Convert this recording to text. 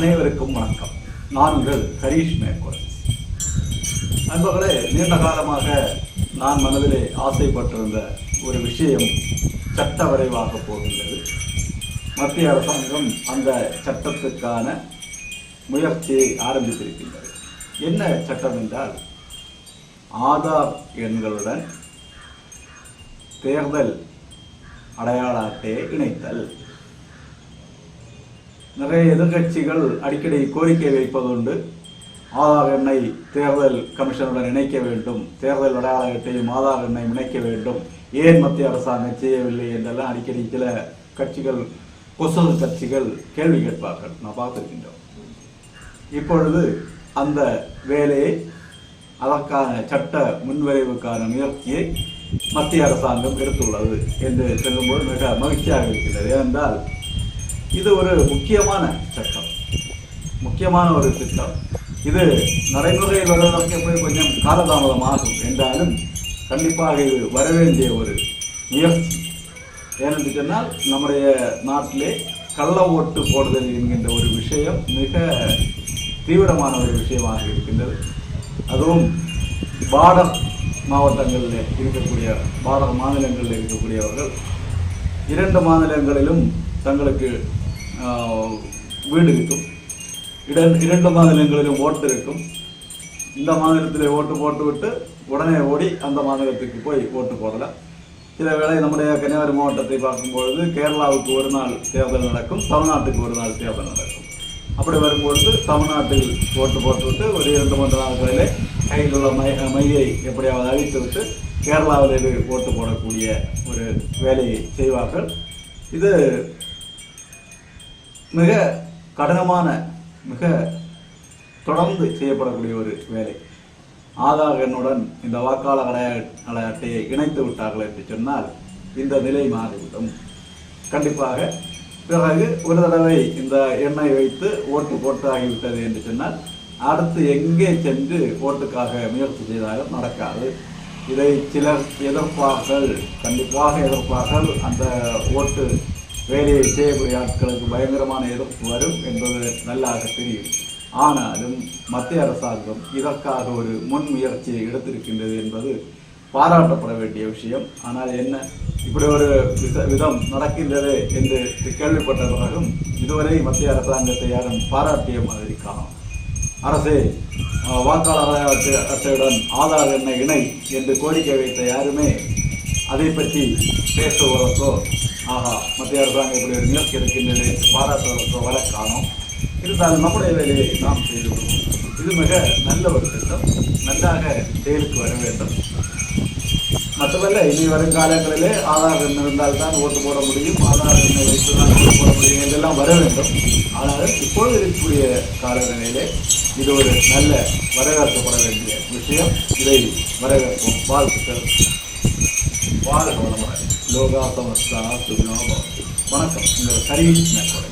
அனைவருக்கும் வணக்கம். நான் உங்கள் ஹரீஷ் மேற்கோள். நண்பர்களே நீண்ட காலமாக நான் மனதிலே ஆசைப்பட்டிருந்த ஒரு விஷயம் சட்ட வரைவாக போகின்றது. மத்திய அரசாங்கம் அந்த சட்டத்துக்கான முயற்சியை ஆரம்பித்திருக்கின்றது. என்ன சட்டம் என்றால் ஆதார் எண்களுடன் தேர்தல் அடையாள அட்டையை இணைத்தல். நிறைய எதிர்கட்சிகள் அடிக்கடி கோரிக்கை வைப்பதுண்டு. ஆதார் எண்ணை தேர்தல் கமிஷனுடன் இணைக்க வேண்டும். தேர்தல் அடையாள அட்டையும் ஆதார் எண்ணை இணைக்க வேண்டும். ஏன் மத்திய அரசாங்கம் செய்யவில்லை என்றெல்லாம் அடிக்கடி சில கட்சிகள் கொசல் கட்சிகள் கேள்வி கேட்பார்கள். நான் பார்த்துருக்கின்றோம். இப்பொழுது அந்த வேலையை அதற்கான சட்ட முன்வரைவுக்கான முயற்சியை மத்திய அரசாங்கம் எடுத்துள்ளது என்று சொல்லும்போது மிக மகிழ்ச்சியாக இருக்கிறது. ஏனென்றால் இது ஒரு முக்கியமான சட்டம் முக்கியமான ஒரு திட்டம். இது நடைமுறையில் வருவதற்கு போய் கொஞ்சம் காலதாமதமாகும் என்றாலும் கண்டிப்பாக இது வரவேண்டிய ஒரு முயற்சி. ஏனென்று சொன்னால் நம்முடைய நாட்டிலே கள்ள ஓட்டு போடுதல் என்கின்ற ஒரு விஷயம் மிக தீவிரமான ஒரு விஷயமாக இருக்கின்றது. அதுவும் பார்டர் மாவட்டங்களில் இருக்கக்கூடிய பார்டர் மாநிலங்களில் இருக்கக்கூடியவர்கள் இரண்டு மாநிலங்களிலும் தங்களுக்கு வீடு இருக்கும். இட- இரண்டு மாநிலங்களிலும் ஓட்டு இருக்கும். இந்த மாநிலத்தில் ஓட்டு போட்டுவிட்டு உடனே ஓடி அந்த மாநிலத்துக்கு போய் ஓட்டு போடலாம். சில வேளை நம்முடைய கன்னியாகுமரி மாவட்டத்தை பார்க்கும்பொழுது கேரளாவுக்கு ஒரு நாள் தேர்தல் நடக்கும் தமிழ்நாட்டுக்கு ஒரு நாள் தேர்தல் நடக்கும். அப்படி வரும்பொழுது தமிழ்நாட்டில் ஓட்டு போட்டுவிட்டு ஒரு இரண்டு மூன்று நாட்களிலே கையில் உள்ள மை மையை எப்படியாவது அழித்து விட்டு கேரளாவில் ஓட்டு போடக்கூடிய ஒரு வேலையை செய்வார்கள். இது மிக கடினமான மிக தொடர்ந்து செய்யப்படக்கூடிய ஒரு வேலை. ஆதார் எண்ணுடன் இந்த வாக்காளர் அடைய அட்டையை இணைத்து விட்டார்கள் என்று சொன்னால் இந்த நிலை மாறிவிடும். கண்டிப்பாக பிறகு ஒரு தடவை இந்த எண்ணை வைத்து ஓட்டு போட்டு ஆகிவிட்டது என்று சொன்னால் அடுத்து எங்கே சென்று ஓட்டுக்காக முயற்சி செய்தாலும் நடக்காது. இதை சிலர் எதிர்ப்பார்கள். கண்டிப்பாக எதிர்ப்பார்கள். அந்த ஓட்டு வேலையை செய்யக்கூடிய ஆட்களுக்கு பயங்கரமான எதிர்ப்பு வரும் என்பது நல்லாக தெரியும். ஆனாலும் மத்திய அரசாங்கம் இதற்காக ஒரு முன் முயற்சியை எடுத்திருக்கின்றது என்பது பாராட்டப்பட வேண்டிய விஷயம். ஆனால் என்ன? இப்படி ஒரு வித- விதம் நடக்கின்றது என்று கேள்விப்பட்ட பிறகும் இதுவரை மத்திய அரசாங்கத்தை யாரும் பாராட்டிய மாதிரி காணும். அரசே வாக்காளர் அரசுடன் அட்டையுடன் ஆதார் எண்ணை இணை என்று கோரிக்கை வைத்த யாருமே அதை பற்றி பேசுவதற்கோ ஆஹா மத்திய அரசாங்கம் இப்படி ஒரு முயற்சி எடுக்கின்றது என்று வர காணோம். இருந்தாலும் நம்முடைய வேலையை நாம் செய்து கொள்வோம். இது மிக நல்ல ஒரு திட்டம். நன்றாக செயலுக்கு வர வேண்டும். மட்டுமல்ல இனி வரும் காலங்களிலே ஆதார் எண் இருந்தால்தான் ஓட்டு போட முடியும். ஆதார் எண்ணை வைத்து தான் ஓட்டு போட முடியும் இதெல்லாம் வர வேண்டும். ஆனால் இப்பொழுது இருக்கக்கூடிய காலநிலையிலே இது ஒரு நல்ல வரவேற்கப்பட வேண்டிய விஷயம். இதை வரவேற்போம். வாழ்த்துக்கள். வாழ்க வளமுடன் லோகா சமஸ்தா சுகினோ வணக்கம். உங்கள் ஹரீஷ் மேற்கொடை